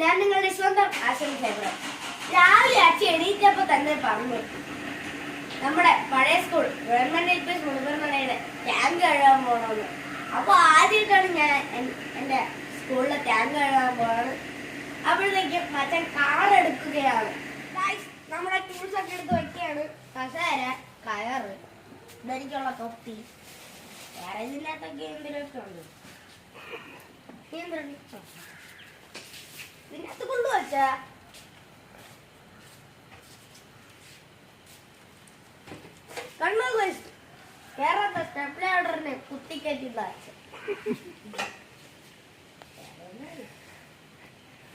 ഞാൻ നിങ്ങളുടെ സ്വന്തം ആശംസയാണ് രാവിലെ അച്ഛൻ എണീറ്റപ്പോ തന്നെ പറഞ്ഞു. നമ്മുടെ പഴയ school government L P S മുഴുവൻമലയുടെ tank കഴുകാൻ പോകണമെന്ന് അപ്പൊ ആദ്യമായിട്ടാണ് ഞാൻ എന്റെ സ്കൂളിലെ ടാങ്ക് കഴുകാൻ പോണത്. അപ്പോഴത്തേക്ക് മച്ചൻ Guys, നമ്മുടെ ടൂൾസ് ഒക്കെ എടുത്ത് വയ്ക്കുകയാണ് കസേര കയറ് ഇതെനിക്കുള്ള തൊപ്പി. വേറെ ഇതിനകത്തൊക്കെ എന്തെങ്കിലുമൊക്കെ ഉണ്ട്. ഇതിനകത്ത് കൊണ്ടുവച്ചാ കണ്ണു guys. കേരളത്തെ സ്റ്റെപ്പ് ലാഡറിനെ കുത്തിക്കറ്റില്ല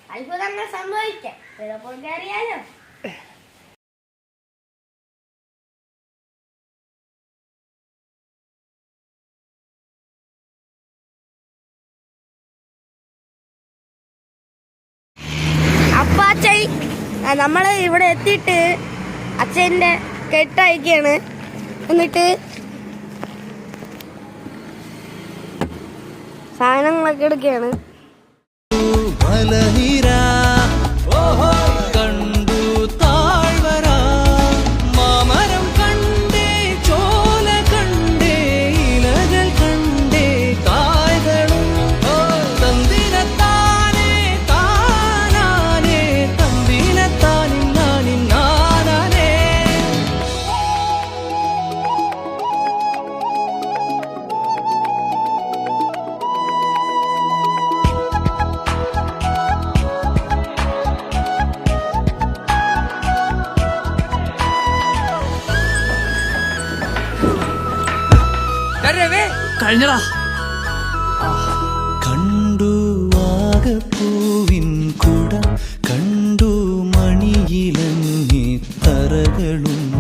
അത്ഭുതങ്ങൾ സംഭവിക്കാം ചിലപ്പോൾ കയറിയാലോ അപ്പ നമ്മൾ ഇവിടെ എത്തിയിട്ട് അച്ഛന്റെ കെട്ടയക്കാണ് എന്നിട്ട് സാധനങ്ങളൊക്കെ എടുക്കുകയാണ്. കഴിഞ്ഞടാ. കണ്ടു വാഗപ്പൂവിൻ കുട കണ്ടു മണിയിലങ്ങി തറകളും.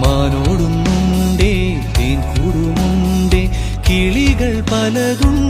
മാനോടുന്നുണ്ടേ തേൻ കൂടുമുണ്ടേ കിളികൾ പലതുണ്ടേ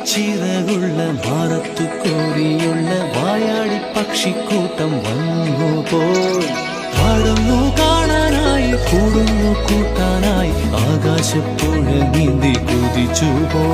മാണിക്കച്ചിറകുള്ള ഭാരത്തു കോരിയുള്ള വായാടി പക്ഷിക്കൂട്ടം വന്നു പാടുന്നു കാണാനായി കൂടുന്നു കൂട്ടാനായി ആകാശപ്പുഴ നീന്തി കുതിച്ചു പോ